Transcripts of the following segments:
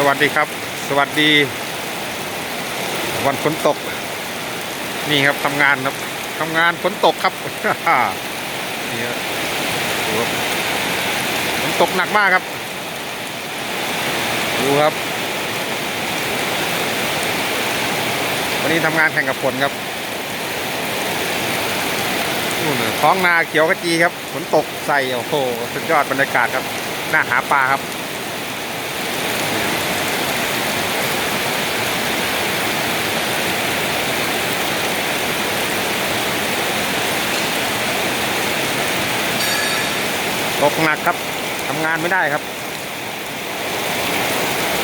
สวัสดีครับ สวัสดี วันฝนตก นี่ครับทำงานครับทำงานฝนตกครับนี่ครับฝนตกหนักมากครับ ดูครับ วันนี้ทำงานแข่งกับฝนครับนู่นท้องนาเขียวขจีครับฝนตกใส่โอ้โหสุดยอดบรรยากาศครับ หน่าหาปลาครับ ตกหนักครับทำงานไม่ได้ครับ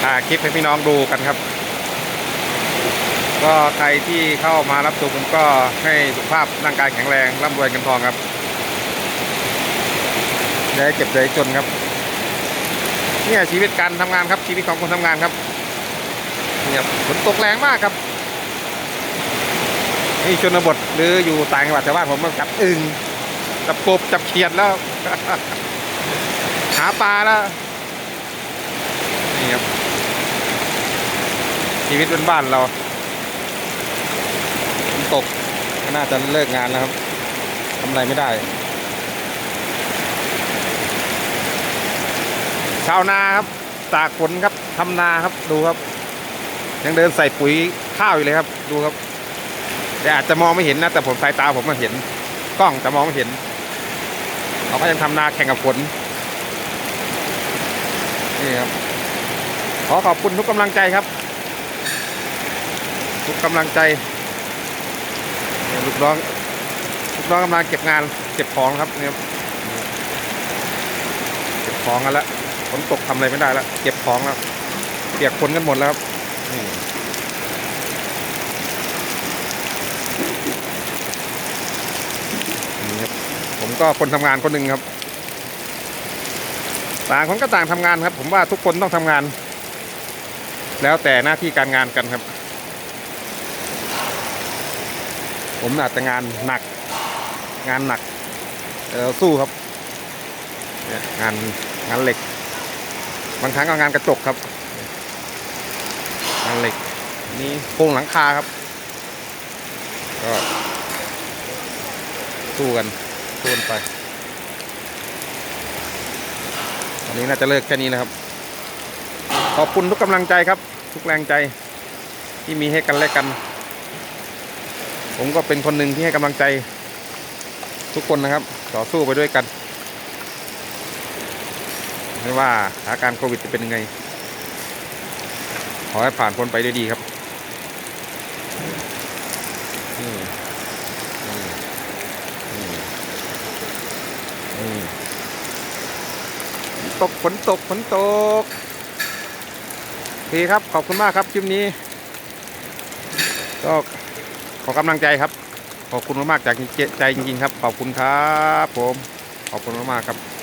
อ่าคลิปให้พี่น้องดูกันครับ ก็ใครที่เข้ามารับชมผมก็ให้สุขภาพร่างกายแข็งแรงร่ำรวยเงินทองครับอย่าให้เจ็บอย่าให้จนครับเนี่ยชีวิตการทำงานครับชีวิตของคนทำงานครับเนี่ยฝนตกแรงมากครับนี่ชนบทหรืออยู่ต่างจังหวัดชาวบ้านผมมาจับอึงจับกบจับเขียดแล้ว หาปลาแล้ว นี่ครับ ชีวิตบ้านเราฝนตกก็น่าจะเลิกงานแล้วครับทำอะไรไม่ได้ ชาวนาครับ ตากฝนครับทำนาครับดูครับ ยังเดินใส่ปุ๋ยข้าวอยู่เลยครับ ดูครับแต่อาจจะมองไม่เห็นนะ แต่ผมสายตาผมมาเห็น กล้องแต่มองไม่เห็น เขาก็ยังทำนาแข่งกับฝน นี่ครับ ขอขอบคุณทุกกำลังใจครับ ทุกกำลังใจลูกน้องลูกน้องกำลังเก็บงานเก็บของครับเนี่ยครับเก็บของกันแล้วฝนตกทำอะไรไม่ได้แล้วเก็บของแล้วเปียกฝนกันหมดแล้วครับนี่นี่ครับผมก็คนทำงานคนหนึ่งครับ ต่างคนก็ต่างทำงานครับ ผมว่าทุกคนต้องทำงาน แล้วแต่หน้าที่การงานกันครับ ผมอาจจะงานหนัก งานหนักเราสู้ครับงานงานเหล็ก บางครั้งก็งานกระจกครับ งานเหล็กนี่โครงหลังคาครับ ก็สู้กันสู้กันไป วันนี้น่าจะเลิกแค่นี้นะครับ ขอบคุณทุกกำลังใจครับ ทุกแรงใจที่มีให้กันและกัน ผมก็เป็นคนหนึ่งที่ให้กำลังใจ ทุกคนนะครับ ต่อสู้ไปด้วยกันไม่ว่าสถานการณ์โควิดจะเป็นยังไง ขอให้ผ่านพ้นไปด้วยดีครับนี่นี่นี่นี่ ตกฝนตกฝนตกโอเคครับขอบคุณมากครับคลิปนี้ ก็ขอกำลังใจครับ ขอบคุณมากๆจากใจจริงๆครับ ขอบคุณครับ ผม ขอบคุณมากๆครับ